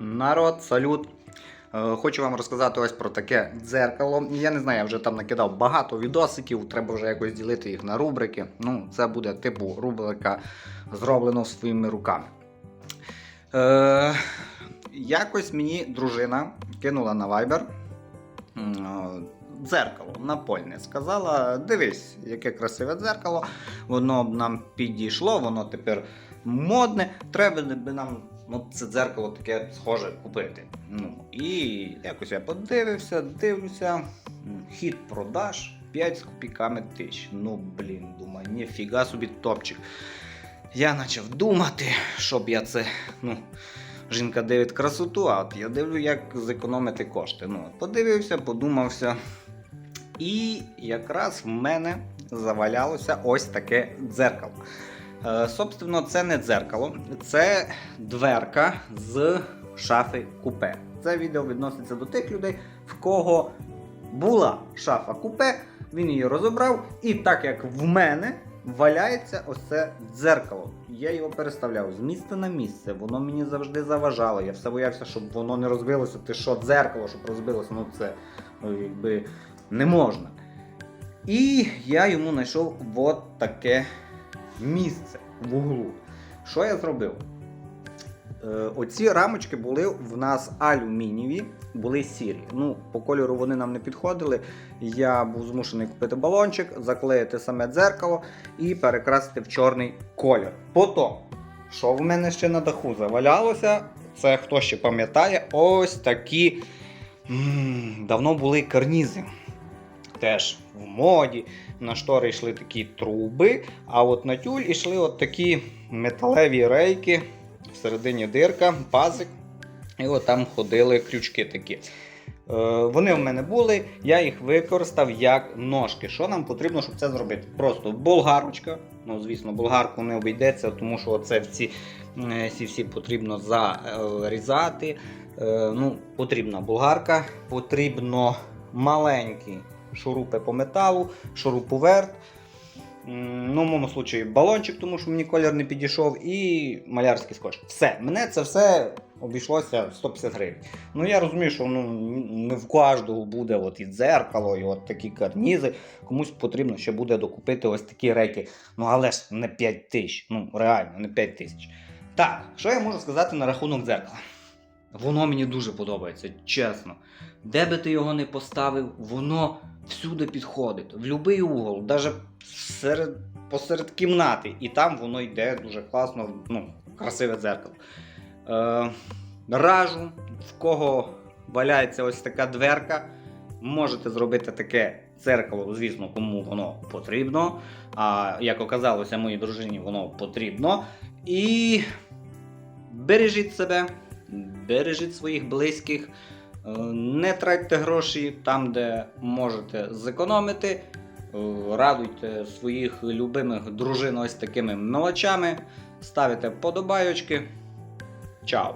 Народ, салют! Е, Хочу вам розказати ось про таке дзеркало. Я не знаю, я вже там накидав багато відосиків, треба вже якось ділити їх на рубрики. Ну, це буде типу рубрика зроблено своїми руками. Е, якось мені дружина кинула на Viber е, дзеркало напольне. Сказала: дивись, яке красиве дзеркало, воно б нам підійшло, воно тепер модне. Треба би нам ну, це дзеркало таке схоже купити. Ну, і якось я подивився, дивлюся. Хід продаж 5 з копійками тисяч. Ну, блін, думаю, ніфіга собі топчик. Я почав думати, щоб я це. ну, Жінка дивить красоту, а от я дивлю, як зекономити кошти. Ну, подивився, подумався. І якраз в мене завалялося ось таке дзеркало. Е, собственно, це не дзеркало, це дверка з шафи купе. Це відео відноситься до тих людей, в кого була шафа купе, він її розібрав, і так як в мене валяється ось це дзеркало. Я його переставляв з місця на місце, воно мені завжди заважало. Я все боявся, щоб воно не розбилося. Ти що, дзеркало, щоб розбилося, ну це ну, якби не можна. І я йому знайшов от таке місце в углу. Що я зробив? Е, оці рамочки були в нас алюмінієві, були сірі. Ну, по кольору вони нам не підходили. Я був змушений купити балончик, заклеїти саме дзеркало і перекрасити в чорний колір. Потім, що в мене ще на даху завалялося, це хто ще пам'ятає, ось такі м, давно були карнізи. Теж в моді. На штори йшли такі труби, а от на тюль йшли от такі металеві рейки, всередині дирка, пазик. І от там ходили крючки такі. Е, вони в мене були, я їх використав як ножки. Що нам потрібно, щоб це зробити? Просто болгарочка. Ну, звісно, болгарку не обійдеться, тому що це всі, е, ці всі потрібно зарізати. Е, ну, потрібна болгарка, потрібно маленький шурупи по металу, шуруповерт. Ну, в моєму случаї балончик, тому що мені колір не підійшов, і малярський скотч. Все, мене це все обійшлося 150 гривень. Ну я розумію, що ну, не в кожного буде от і дзеркало, і от такі карнізи. Комусь потрібно ще буде докупити ось такі рейки. Ну але ж не 5 тисяч. Ну, реально, не 5 тисяч. Так, що я можу сказати на рахунок дзеркала? Воно мені дуже подобається, чесно. Де би ти його не поставив, воно всюди підходить, в будь-який угол, навіть серед, посеред кімнати. І там воно йде дуже класно, ну, красиве дзеркало. Е, ражу, в кого валяється ось така дверка, можете зробити таке дзеркало, звісно, кому воно потрібно. А як оказалося, моїй дружині воно потрібно. І бережіть себе, бережіть своїх близьких. Е, Не тратьте гроші там, де можете зекономити. Е, Радуйте своїх любимих дружин ось такими мелочами. Ставите подобайочки. Чао!